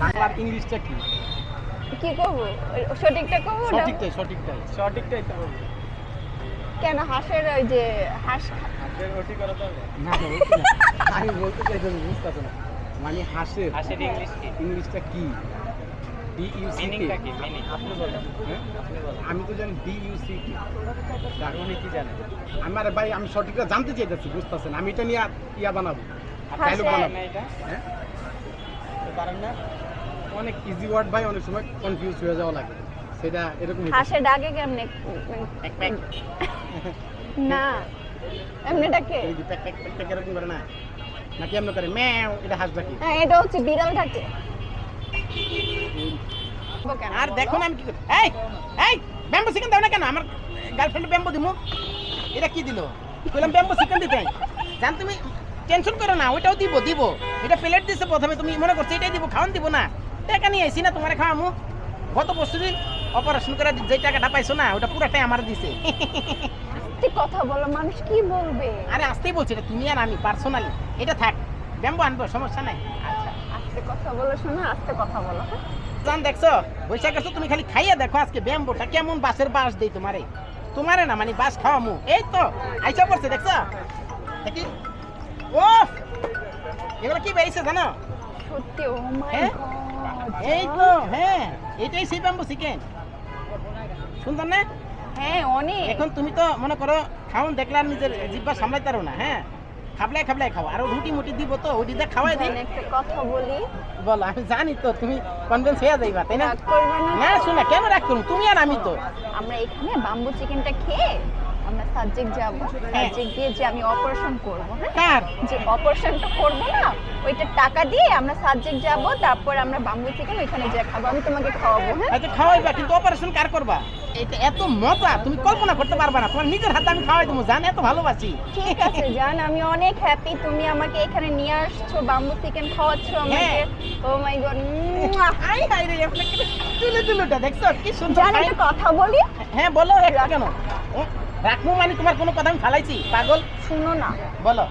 বাংলার ইংলিশটা কি? কি করব? সঠিকটা করব না? সঠিকটাই সঠিকটাই। সঠিকটাই তো। কেন হাঁসের ওই যে হাঁস না না, ওইটা না। আমি বলতে চাই তুমি বুঝতেছো না? মানে হাঁসের হাসির ইংলিশ কি? ইংলিশটা কি? ডি ইউ সি কি? মিনিং আপনি বলেন। আপনি বলেন। আমি তো জানি ডি ইউ সি কি উনি কি জানেন? আমার ভাই আমি সঠিকটা জানতে চাইতেছি বুঝতেছেন? আমি এটা নিয়ে ইয়া বানাবো। হাঁসের- ডায়লগ বানাবো। এটা? হ্যাঁ? পারেন না। অনেক ইজি ওয়ার্ড ভাই অনেক সময় কনফিউজ হয়ে যাওয়া লাগে। সেটা এরকম হাঁসের ডাকে কেমনে? না এমনি ডাকে। এরকম করে না। নাকি এমন করে ম্যাও এটা হাঁস ডাকি। হ্যাঁ এটা হচ্ছে বিড়াল ডাকে। আর দেখো না আমি কি এই এই ব্যাম্বো চিকেন দাও না কেন? আমার গার্লফ্রেন্ড ব্যাম্বো দিমু। এটা কি দিল? কইলাম ব্যাম্বো চিকেন দিতে। জান তুমি টেনশন করো না ওইটাও দিব দিব। এটা প্লেট দিছে প্রথমে তুমি মনে করছ এটাই দিব খাওয়ান দিব না। টাকা নিয়ে আইছি না তোমারে খাওয়ামু। গত বছর দিন অপারেশন করে যে টাকাটা পাইছো না ওটা পুরাটাই আমার দিছে। তুই কথা বলো মানুষ কি বলবে? আরে আসতেই বলছি এটা তুমি আর আমি পার্সোনালি এটা থাক ব্যাম্বো আনব সমস্যা নাই। আচ্ছা আস্তে কথা বলো শোনো আস্তে কথা বলো হ্যাঁ? জান দেখছ? বৈশাখ তুমি খালি খাইয়া দেখো আজকে ব্যাম্বোটা কেমন বাসের বাস দেই তোমারে। তোমারে না মানে বাস খাওয়ামু। এই তো আইসা পড়ছে দেখছ? দেখি। ও এগুলো কি বেরিয়েছে জানো? সত্যি ও মাই হ্যাঁ? এই তো হ্যাঁ এটাই সেই ব্যাম্বো চিকেন সুন্দর না? হ্যাঁ অনেক। এখন তুমি তো মনে করো খাওন দেখলে আর নিজের জিব্বা সামলাইতে পারো না হ্যাঁ? খাবলাই খাবলাই খাও আর রুটি মুটি দিব তো ওই দিয়ে খাওয়াই দিই একটা কথা বলি। বলো আমি জানি তো তুমি কনভিন্স হয়ে যাইবা তাই না? না? শোনা কেন রাখ করুন তুমি আর আমি তো। আমরা এখানে বাম্বু চিকেনটা খেয়ে আমরা সাবজেক্ট যাব সাবজেক্ট দিয়ে যে আমি অপারেশন করব হ্যাঁ? যে অপারেশনটা করব না ওইটা টাকা দিয়ে আমরা সাবজেক্ট যাব তারপর আমরা বাম্বু চিকেন ওইখানে যা খাব আমি তোমাকে খাওয়াবো হ্যাঁ? আচ্ছা খাওয়াইবা কিন্তু অপারেশন কার করবা? এটা এত মজা তুমি কল্পনা করতে পারবা না তোমার নিজের হাতে আমি খাওয়াই দেবো জান এত ভালোবাসি। ঠিক আছে জান আমি অনেক হ্যাপি তুমি আমাকে এখানে নিয়ে আসছো বাম্বু চিকেন খাওয়াচ্ছো আমাকে। ও মাই গড আই হাই রে তুলে তুলুটা দেখছ কি সুন্দর জান একটা কথা বলি? হ্যাঁ বলো একটা কেন? রাখব মানে তোমার কোনো কথা আমি ফালাইছি? পাগল? শুনো না। বলো।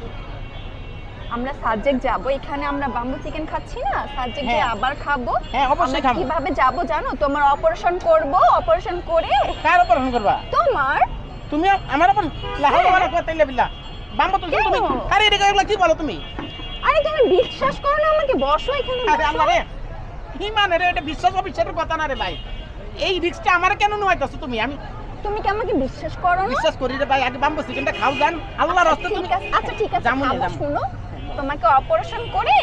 আমরা সাবজেক্ট যাব এখানে আমরা বাম্বু চিকেন খাচ্ছি না? সাবজেক্ট দিয়ে হ্যাঁ। আবার খাব? হ্যাঁ, অবশ্যই খাব। কীভাবে যাব জানো? তোমার অপারেশন করব অপারেশন করে কার অপারেশন করবা? তোমার তুমি আমার লাহাও হ্যাঁ। বিল্লা বাম্বো তো তুমি? আরে এটা এগুলো কি বলো তুমি? আরে তুমি বিশ্বাস করো না আমাকে? বসো এখানে আরে বসো। আল্লাহ রে কি মানে রে এটা বিশ্বাস অবিশ্বাসের কথা না রে ভাই। এই রিস্কটা আমার কেন নয়তাছো তুমি? আমি তুমি কি আমাকে বিশ্বাস করো না? বিশ্বাস করি রে ভাই আগে বাম্বো চিকেনটা খাও জান। আল্লাহর আচ্ছা, রাস্তে তুমি আচ্ছা ঠিক আছে খাব, শুনো তোমাকে অপারেশন করে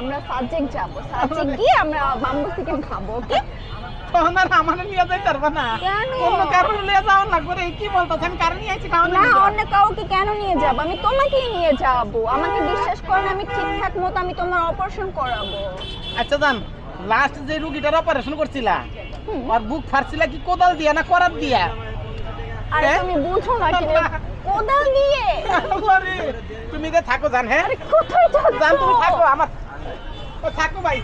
আমরা সাবজেক্ট যাব। সাবজেক্ট গিয়ে আমরা বাম্বু চিকেন খাব ওকে? আমার নিয়ে যাইতে পারবা না। অন্য কারও নিয়ে যাও লাগবে রে কি বলতো আমি কারও আইছি খাওয়া না অন্য কাউকে কেন নিয়ে যাব? আমি তোমাকেই নিয়ে যাব। আমাকে বিশ্বাস করো আমি ঠিকঠাক মতো আমি তোমার অপারেশন করাবো। আচ্ছা জান লাস্ট যে রুগীটার অপারেশন করছিলা। আর বুক ফাটছিলা কি কোদাল দিয়া না করাত দিয়া? আরে হ্যাঁ? তুমি বুঝো না কি কোদাল দিয়ে। তুমি যে থাকো জান হ্যাঁ? আরে কোথায় জান তুমি থাকো আমার। থাকো ভাই।